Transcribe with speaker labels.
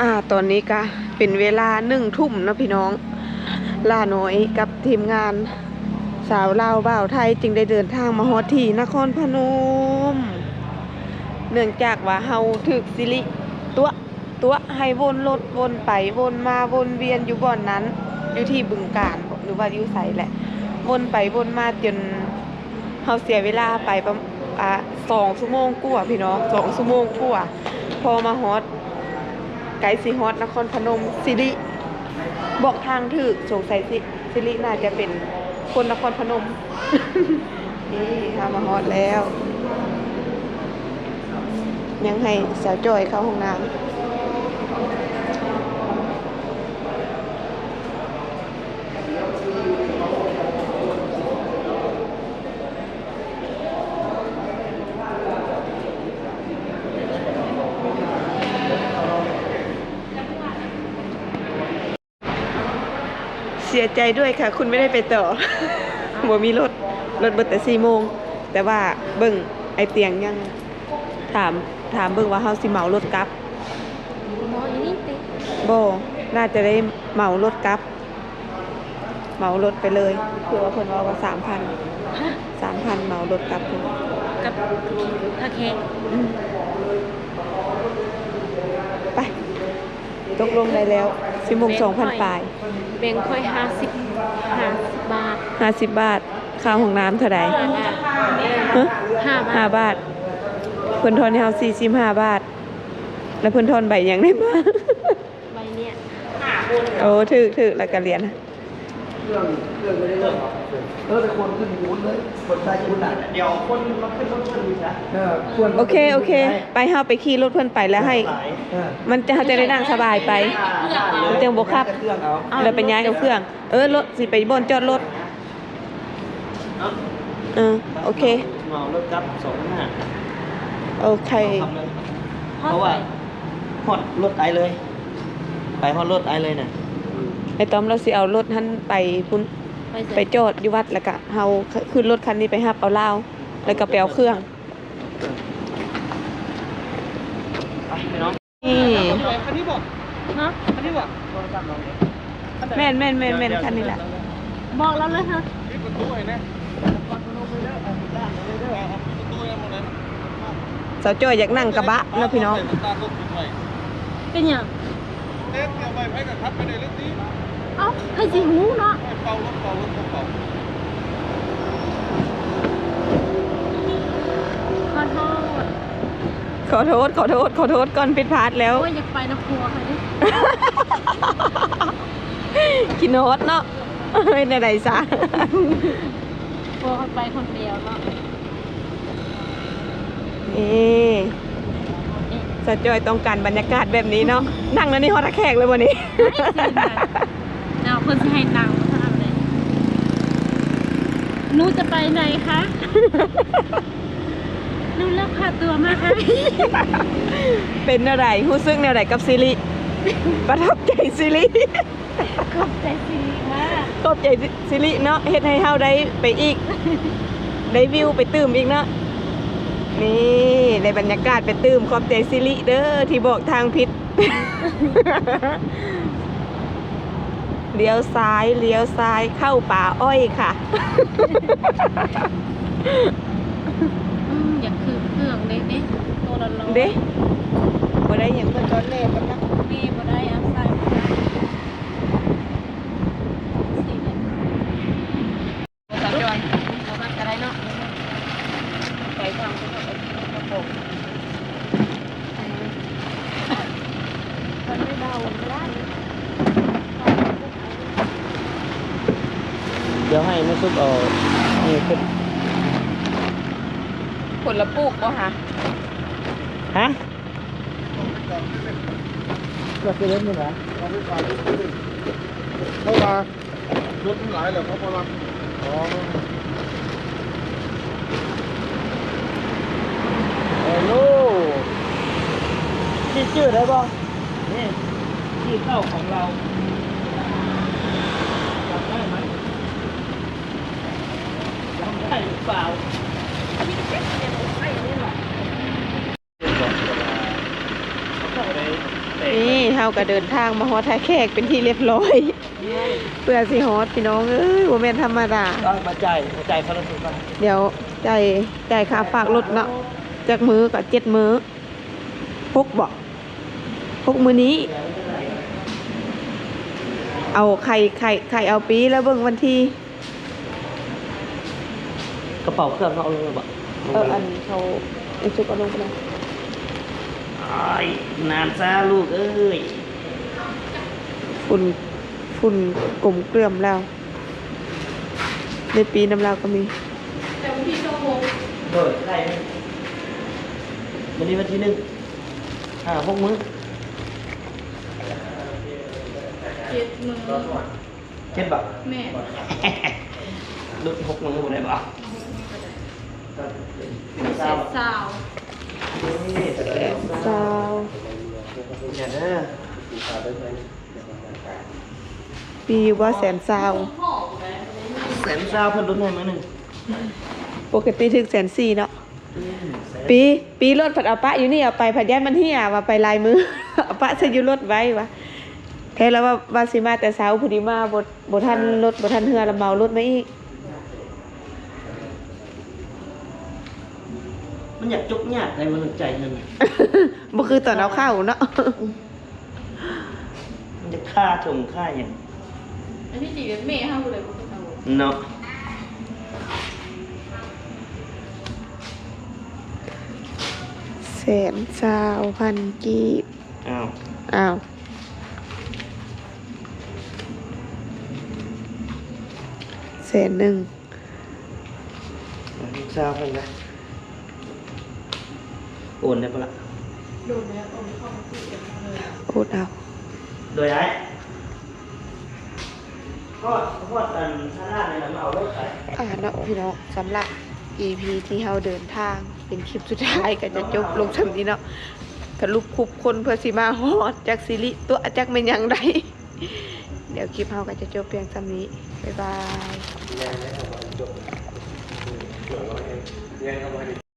Speaker 1: อ่าตอนนี้ก็เป็นเวลาหนึ่งทุ่มนะพี่น้องลาน้อยกับทีมงานสาวลาวบ่าวไทยจึงได้เดินทางมาฮอดที่นครพนม เนื่องจากว่าเฮาถึกสิริตัวตัวให้วนรถวนไปวนมาวนเวียนอยู่บ่อนนั้น อยู่ที่บึงการหรือว่าอยู่ไสแหละ วนไปวนมาจนเฮาเสียเวลาไปประมาณสองชั่วโมงกว่าพี่น้องสองชั่วโมงกว่าพอมาฮอด ไกด์ซีฮอตนครพนมสิริบอกทางถูกสงสัยสิสิริน่าจะเป็นคนนครพนม นี่ทามาฮอตแล้ว ยังให้สาวจอยเข้าห้องน้ำ สียใจด้วยค่ะ คุณไม่ได้ไปต่อบ่มีรถรถเบิดแต่สี่โมง แต่ว่าเบิ่งไอเตียงยังถามถามเบิ่งว่าเฮาสิเหมารถกลับ
Speaker 2: หมออยู่นี่ติ
Speaker 1: บ่น่าจะได้เหมารถกลับ เหมารถไปเลยคือว่าเพิ่นว่าว่าสามพัน
Speaker 2: ฮะ
Speaker 1: สามพันเหมารถกลับเพิ่น
Speaker 2: กับทาเค
Speaker 1: อืมไป ตกลงได้แล้วสิโมงสองพันปลาย
Speaker 2: แบ่งค่อยห้าสิบห้าสิบบาท
Speaker 1: ห้าสิบบาทค่าห้องน้ำเท่าไหร่
Speaker 2: ห้าบาท
Speaker 1: ฮะ
Speaker 2: ห้า
Speaker 1: ห้า
Speaker 2: บาท
Speaker 1: บาทเพิ่นทอนให้เฮาสี่สิบห้าบาท แล้วเพิ่นทอนใบหยังได้มา
Speaker 2: ใบเนี้ย
Speaker 1: โอ้ถึกถึกแล้วก็เหรียญนะ
Speaker 3: เครื่องเครื่องไม่ได้เลิกหรอกเออแต่คนขึ้นหูนเลยคนใส่คุณอะ
Speaker 4: เดี๋ยวคนมาขึ้นรถชนอีกนะ
Speaker 3: เออส่วน
Speaker 1: โอเคโอเค ไปเฮาไปขี่รถเพิ่นไปแล้วให้
Speaker 4: สาย
Speaker 3: เออ
Speaker 1: มันจะเฮาจะได้นั่งสบายไปมันจังบ่ขับ
Speaker 3: เครื่องเอา
Speaker 1: แล้วไปย้ายเอาเครื่อง เออรถสิไปบนจอดรถ
Speaker 4: เนาะ
Speaker 1: เออโอเค
Speaker 4: เหมารถจับสองห้า
Speaker 1: โอเค
Speaker 4: ขับเลยเพราะว่าฮอดรถไอเลย ไปฮอดรถไอเลยน่ะ
Speaker 1: ไอ้ต้อมเราสิเอารถหันไปพุ่น
Speaker 2: ไป
Speaker 1: ไปจอดอยู่วัดแล้วก็เฮาขึ้นรถคันนี้ไปรับเอาเหล้าแล้วก็ไปเอาเครื่อง
Speaker 4: ไปไปน้อง
Speaker 1: นี่
Speaker 4: คันนี้บอก
Speaker 2: ฮะ
Speaker 4: คันนี้บอกโทรศัพท์น้องเนี่ย
Speaker 1: แม่นแม่นแม่นแม่นคันนี้แหละ
Speaker 2: บอกเราเลยฮะ
Speaker 1: สาวจ้อยอยากนั่งกระบะเนาะพี่น้อง
Speaker 2: เป็นหยัง เอ้าให้สิหูเนาะขอโทษ
Speaker 1: ขอโทษ ขอโทษ ขอโทษก่อนผิดพลาดแล้ว
Speaker 2: โอ้ยอยากไปนะครัวค่ะนี่
Speaker 1: กินโนตเนาะเฮ้ยในใดซะ
Speaker 2: ครัวไปคนเดียวเนาะ
Speaker 1: นี่
Speaker 2: เอ๊ะ
Speaker 1: สาวจ้อยต้องการบรรยากาศแบบนี้เนาะนั่งแล้วนี่ฮอตแขกเลยวันนี้
Speaker 2: เอาเพิ่นสิให้ตังค์มาทำเลยหนูจะไปไหนคะหนูเลือกพาตัวมาค่ะ
Speaker 1: เป็นอะไรรู้สึกแนวไหนกับซีรีส์ประทับใจซีรีส์
Speaker 2: ขอบใจสิมาก
Speaker 1: ขอบใจซีรีส์เนาะเฮ็ดให้เฮาได้ไปอีก ได้วิวไปตื่มอีกเนาะนี่ในบรรยากาศไปตื่มขอบใจซีรีส์เด้อที่บอกทางผิด เลี้ยวซ้ายเลี้ยวซ้ายเข้าป่าอ้อยค่ะ
Speaker 2: อืมอยากคือเครื่องเด็กๆตัวละร้อย
Speaker 1: เด้บ่ได้หยังเพิ่นตอนแรกกันนะ
Speaker 2: นี่บ่ได้เอาใส่บ่ได้สิเนี่ย
Speaker 1: สาวจอย
Speaker 2: เอามาก็ได้เนาะ
Speaker 1: ไปทางกระโปรง
Speaker 2: มันไม่เบาไม่ได้
Speaker 4: เดี๋ยวให้แม่ซุปเอานี่ขึ้น
Speaker 1: ผลละปลูกบ่ฮะ
Speaker 4: ฮะ
Speaker 3: ก็คือเล่นนี่แหละ
Speaker 5: เพราะว่ารถมันหลายแหละเขาบอกว่าอ๋อ
Speaker 4: ฮัลโหลชื่อชื่อได้บ่นี่ที่เข้าของเราจำได้ไหมจำได้หรือ เปล่าเขาเข้าไป
Speaker 1: นี่เฮาก็เดินทางมาฮอดท่าแขกเป็นที่เรียบร้อย เพื่อสิฮอดพี่น้องเอ้ยบ่แม่นธรรมดา
Speaker 4: ก็มาจ่ายมาจ่ายเขาแล้วถูกป่ะ
Speaker 1: เดี๋ยวจ่ายจ่ายค่าฝากรถเนาะจากมือก็เจ็ดมือพกบอกพกมือนี้ เอาไข่ไข่ไข่เอาปีแล้วเบิ่งวันที่
Speaker 4: กระเป๋าเครื่องเขาเอาลงมาบ่
Speaker 1: เอออันเขาไอ้ชุกเอาลงไปเลย
Speaker 4: อ้ายนานซะลูกเอ้ย
Speaker 1: ฝุ่นฝุ่นกลมเกลื่อมแล้ว ในปีน้ำลาวก็มี
Speaker 2: แต่วันที่โชว์โมง
Speaker 4: โดยใครไหมวันนี้วันที่หนึ่งอ่าพวกมึง
Speaker 2: เจ็ดมือ
Speaker 4: เช่นแบบ
Speaker 2: แม่
Speaker 4: ลุดหกมือบ่ได้บ่
Speaker 2: มี เศษสาว
Speaker 4: นี่แสดง
Speaker 1: ซาว
Speaker 4: อย่าเด้อ
Speaker 1: ปีว่าแสนซาว
Speaker 4: แสนซาวเพิ่นลุ้นให้มื้อหนึง
Speaker 1: ปกติถึงแสนสี่เนาะปีปีรถผัดเอาปะอยู่นี่เอาไปผัดย้ายมันเฮียว่าไปลายมือเอาปะใส่อยู่รถไว้วะแท้แล้วว่าวาสิมาแต่เช้าพอดีมาบบ่ทันรถบ่ทันเฮือล้วเมารถมาอีก
Speaker 4: มันอยากจุกยากในมันใจนั่นน่ะ
Speaker 1: บ่คือตอนเอาเข้าเนาะ
Speaker 4: มันจะฆ่าชมฆ่าอย่าง
Speaker 2: อันที่จริงแม่ห้ามเลยพวกเรา
Speaker 4: เนาะ
Speaker 1: แสนซาวพันกีบ
Speaker 4: อ้าว
Speaker 1: อ้าวแสนหนึ่ง
Speaker 4: ลูกสาวเพิ่นนะ โอนได้ปะล่ะ
Speaker 2: โดนแล้วตอนนี้เข้ามาคุยกันเลย
Speaker 1: โอดเอา
Speaker 4: โดยไอ้ทอดทอดอันชาลาเนี่ยนะมาเอารถไป
Speaker 1: อ่าเนาะพี่น้องสำหรับ EP ที่เฮาเดินทางเป็นคลิปสุดท้ายก็จะจบลงสำนี้เนาะทะลุคุบคนเพื่อสิมาฮอดจากซีรีส์ตัวจักเป็นหยังไดเดี๋ยวคลิปเฮาก็จะจบเพียงสำนี้ บ๊ายบาย
Speaker 3: ยังไม่เอาไว้จบยังเอาไว้ยังเอาไว้